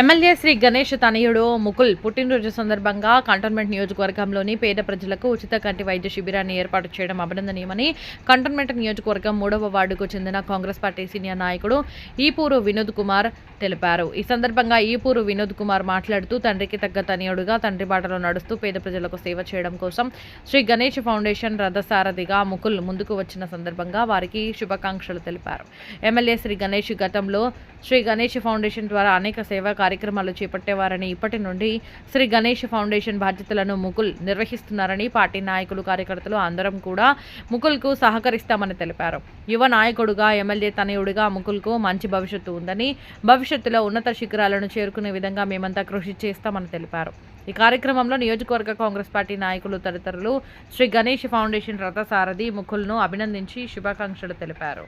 MLA Shri Ganesh తనయుడు ముకుల్ పుట్టినరోజు సందర్భంగా కంటోన్మెంట్ నియోజకవర్గంలోని పేద ప్రజలకు ఉచిత కంటి వైద్య శిబిరాన్ని ఏర్పాటు చేయడం అభినందనీయమని కంటోన్మెంట్ నియోజకవర్గం మూడవ వార్డుకు చెందిన కాంగ్రెస్ పార్టీ సీనియర్ నాయకుడు ఈపూరు వినోద్ కుమార్ తెలిపారు. ఈ సందర్భంగా ఈపూరు వినోద్ కుమార్ మాట్లాడుతూ తండ్రికి తగ్గ తనయుడుగా తండ్రి బాటలో నడుస్తూ పేద ప్రజలకు సేవ చేయడం కోసం శ్రీ గణేష్ ఫౌండేషన్ రథసారథిగా ముకుల్ ముందుకు వచ్చిన సందర్భంగా వారికి శుభాకాంక్షలు తెలిపారు. ఎమ్మెల్యే శ్రీ గణేష్ గతంలో శ్రీ గణేష్ ఫౌండేషన్ ఫౌండేషన్ ద్వారా అనేక సేవా కార్యక్రమాలు చేపట్టేవారని ఇప్పటి నుండి శ్రీ గణేష్ ఫౌండేషన్ బాధ్యతలను ముకుల్ నిర్వహిస్తున్నారని పార్టీ నాయకులు కార్యకర్తలు అందరం కూడా ముకుల్కు సహకరిస్తామని తెలిపారు. యువ నాయకుడుగా ఎమ్మెల్యే తనయుడిగా ముకుల్కు మంచి భవిష్యత్తు ఉందని భవిష్యత్తులో ఉన్నత శిఖరాలను చేరుకునే విధంగా మేమంతా కృషి చేస్తామని తెలిపారు. ఈ కార్యక్రమంలో నియోజకవర్గ కాంగ్రెస్ పార్టీ నాయకులు తదితరులు శ్రీ గణేష్ ఫౌండేషన్ రథసారథి ముకుల్ను అభినందించి శుభాకాంక్షలు తెలిపారు.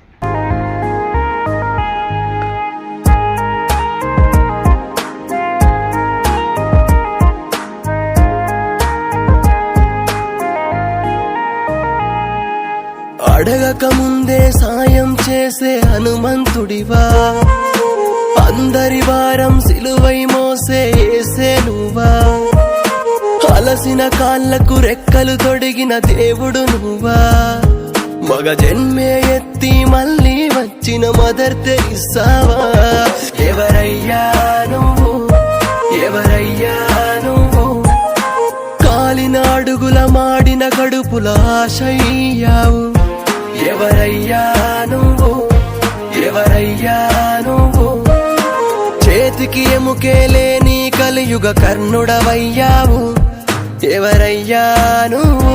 అడగక ముందే సాయం చేసే హనుమంతుడివా? అందరి వారం సిలువై మోసే ఏసే నువ్వా అలసిన కాళ్ళకు రెక్కలు తొడిగిన దేవుడు నువ్వా? మగ జన్మే ఎత్తి మళ్ళీ వచ్చిన మదర్ తెరిసావా? ఎవరయ్యా నువ్వు? ఎవరయ్యా నువ్వు? కాలిన అడుగుల మాడిన కడుపుల ఆశయ్యావు ఎవరయ్యా నువ్వు? ఎవరయ్యా నువ్వు? చేతికి ఎముకే లేని కలియుగ కర్ణుడవయ్యావు. ఎవరయ్యా నువ్వు?